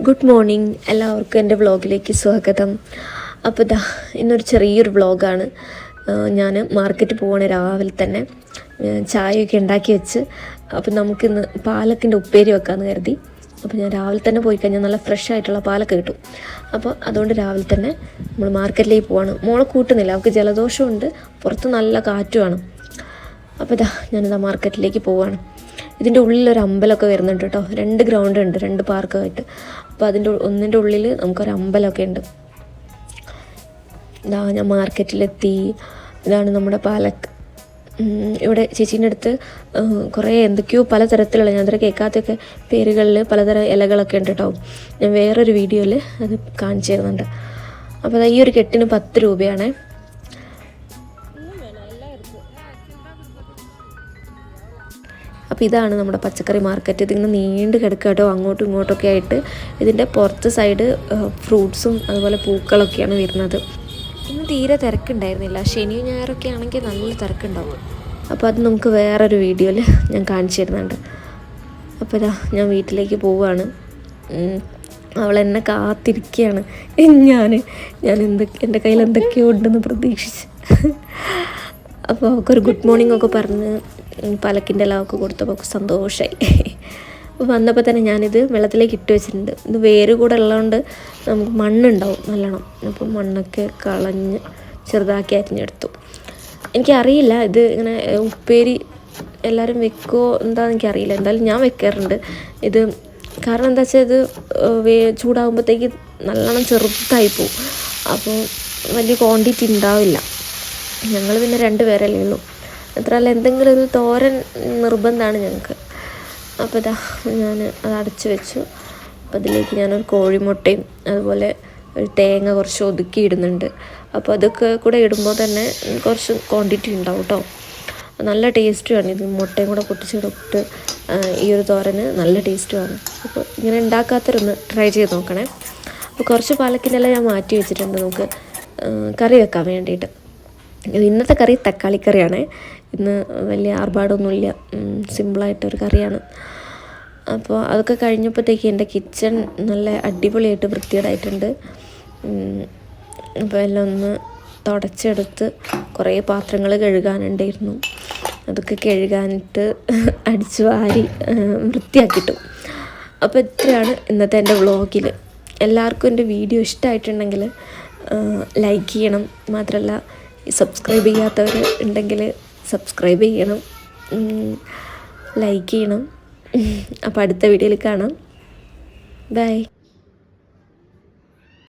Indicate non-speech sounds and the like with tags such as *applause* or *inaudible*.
Good morning എല്ലാവർക്കും എന്റെ വ്ളോഗിലേക്ക് സ്വാഗതം. അപ്പോൾ ഇതാ ഇന്നൊരു ചെറിയൊരു വ്ളോഗാണ് ഞാൻ മാർക്കറ്റ് പോകണ രാവിലെ തന്നെ. ചായയൊക്കെ ഉണ്ടാക്കി വെച്ച്. അപ്പോൾ നമുക്കിന്ന് പാലക്കിന്റെ ഉപ്പേരി വെക്കാമെന്ന് കരുതി. അപ്പോൾ ഞാൻ രാവിലെ തന്നെ പോയി കഴിഞ്ഞാൽ നല്ല ഫ്രഷ് ആയിട്ടുള്ള പാലൊക്കെ കിട്ടും. അപ്പോൾ അതുകൊണ്ട് രാവിലെ തന്നെ നമ്മൾ മാർക്കറ്റിലേക്ക് പോവാണ്. മോളെ കൂട്ടുന്നില്ല. അവൾക്ക് ജലദോഷമുണ്ട്. പുറത്ത് നല്ല കാറ്റുമാണ്. അപ്പോൾ ഇതാ ഞാനിതാ മാർക്കറ്റിലേക്ക് പോവാണ്. ഇതിന്റെ ഉള്ളിൽ ഒരു അമ്പലമൊക്കെ വരുന്നുണ്ട് കേട്ടോ. രണ്ട് ഗ്രൗണ്ട് ഉണ്ട് രണ്ട് പാർക്കായിട്ട് അപ്പോൾ അതിന്റെ ഒന്നിന്റെ ഉള്ളിൽ നമുക്കൊരു അമ്പലമൊക്കെ ഉണ്ട്. ഇതാ ഞാൻ മാർക്കറ്റിലെത്തി. ഇതാണ് നമ്മുടെ പാലക്ക്. ഇവിടെ ചേച്ചീന്റെ അടുത്ത് കുറേ എന്തൊക്കെയോ പലതരത്തിലുള്ള ഞാൻ അത്ര കേൾക്കാത്തൊക്കെ പേരുകളിൽ പലതരം ഇലകളൊക്കെ ഉണ്ട് കേട്ടോ. ഞാൻ വേറൊരു വീഡിയോയിൽ അത് കാണിച്ചു തരുന്നുണ്ട്. അപ്പോൾ ഈ ഒരു കെട്ടിന് പത്ത് രൂപയാണേ. അപ്പോൾ ഇതാണ് നമ്മുടെ പച്ചക്കറി മാർക്കറ്റ് ഇതിങ്ങനെ നീണ്ട് കിടക്കുക കേട്ടോ. അങ്ങോട്ടും ഇങ്ങോട്ടൊക്കെ ആയിട്ട് ഇതിന്റെ പുറത്ത് സൈഡ് ഫ്രൂട്ട്സും അതുപോലെ പൂക്കളൊക്കെയാണ് വരുന്നത്. ഇന്ന് തീരെ തിരക്കുണ്ടായിരുന്നില്ല. ശനിയും ഞായറൊക്കെ ആണെങ്കിൽ നല്ല തിരക്കുണ്ടാവും. അപ്പോൾ അത് നമുക്ക് വേറൊരു വീഡിയോയിൽ ഞാൻ കാണിച്ചു തരുന്നുണ്ട്. അപ്പോൾ ഇതാ ഞാൻ വീട്ടിലേക്ക് പോവുകയാണ്. അവൾ എന്നെ കാത്തിരിക്കുകയാണ്. ഞാൻ ഞാൻ എന്തൊക്കെ എന്റെ കയ്യിൽ എന്തൊക്കെയോ ഉണ്ടെന്ന് പ്രതീക്ഷിച്ച്. അപ്പോൾ അവൾക്കൊരു ഗുഡ് മോർണിംഗ് ഒക്കെ പറഞ്ഞ് പലക്കിന്റെ എല്ലാം കൊടുത്തപ്പോൾ സന്തോഷമായി വന്നപ്പോൾ തന്നെ ഞാനിത് വെള്ളത്തിലേക്ക് ഇട്ട് വെച്ചിട്ടുണ്ട്. ഇത് വേര് കൂടെ ഉള്ളതുകൊണ്ട് നമുക്ക് മണ്ണുണ്ടാവും നല്ലോണം. അപ്പോൾ മണ്ണൊക്കെ കളഞ്ഞ് ചെറുതാക്കി അരിഞ്ഞെടുത്തു. എനിക്കറിയില്ല ഇത് ഇങ്ങനെ ഉപ്പേരി എല്ലാവരും വെക്കുമോ എന്താണെന്ന് എനിക്കറിയില്ല. എന്തായാലും ഞാൻ വെക്കാറുണ്ട്. ഇത് കാരണം എന്താ വെച്ചാൽ ഇത് വേ ചൂടാകുമ്പോഴത്തേക്ക് നല്ലോണം ചെറുതായി പോവും. അപ്പോൾ വലിയ ക്വാണ്ടിറ്റി ഉണ്ടാവില്ല. ഞങ്ങൾ പിന്നെ രണ്ട് പേരല്ലേ ഉള്ളൂ. മാത്രമല്ല എന്തെങ്കിലും ഒരു തോരൻ നിർബന്ധമാണ് ഞങ്ങൾക്ക്. അപ്പോൾ ഇതാ ഞാൻ അത് അടച്ചു വെച്ചു. അപ്പോൾ അതിലേക്ക് ഞാനൊരു കോഴിമുട്ടയും അതുപോലെ ഒരു തേങ്ങ കുറച്ച് ഒതുക്കി ഇടുന്നുണ്ട്. അപ്പോൾ അതൊക്കെ കൂടെ ഇടുമ്പോൾ തന്നെ കുറച്ച് ക്വാണ്ടിറ്റി ഉണ്ടാവും കേട്ടോ നല്ല ടേസ്റ്റുമാണ് ഇത്. മുട്ടയും കൂടെ പൊട്ടിച്ചിട്ട് ഈ ഒരു തോരന് നല്ല ടേസ്റ്റുമാണ് അപ്പോൾ ഇങ്ങനെ ഉണ്ടാക്കാത്തവരൊന്ന് ട്രൈ ചെയ്ത് നോക്കണേ. അപ്പോൾ കുറച്ച് പാലക്കിനെല്ലാം ഞാൻ മാറ്റി വെച്ചിട്ടുണ്ട് നമുക്ക് കറി വെക്കാൻ വേണ്ടിയിട്ട്. ഇന്നത്തെ കറി തക്കാളി കറിയാണ് ഇന്ന് വലിയ ആർഭാടമൊന്നുമില്ല. ഉം, സിമ്പിളായിട്ടൊരു കറിയാണ്. അപ്പോൾ അതൊക്കെ കഴിഞ്ഞപ്പോഴത്തേക്ക് എന്റെ കിച്ചൺ നല്ല അടിപൊളിയായിട്ട് വൃത്തിയേടായിട്ടുണ്ട് അപ്പോൾ എല്ലാം ഒന്ന് തുടച്ചെടുത്ത് കുറേ പാത്രങ്ങൾ കഴുകാനുണ്ടായിരുന്നു. അതൊക്കെ കഴുകാനിട്ട് *laughs* അടിച്ചു വാരി വൃത്തിയാക്കിയിട്ടു. അപ്പോൾ ഇത്രയാണ് ഇന്നത്തെ എന്റെ വ്ളോഗിൽ എല്ലാവർക്കും എന്റെ വീഡിയോ ഇഷ്ടമായിട്ടുണ്ടെങ്കിൽ ലൈക്ക് ചെയ്യണം. മാത്രമല്ല സബ്സ്ക്രൈബ് ചെയ്യാത്തവർ ഉണ്ടെങ്കിൽ സബ്സ്ക്രൈബ് ചെയ്യണം. ലൈക്ക് ചെയ്യണം. അപ്പോൾ അടുത്ത വീഡിയോയിൽ കാണാം. ബൈ.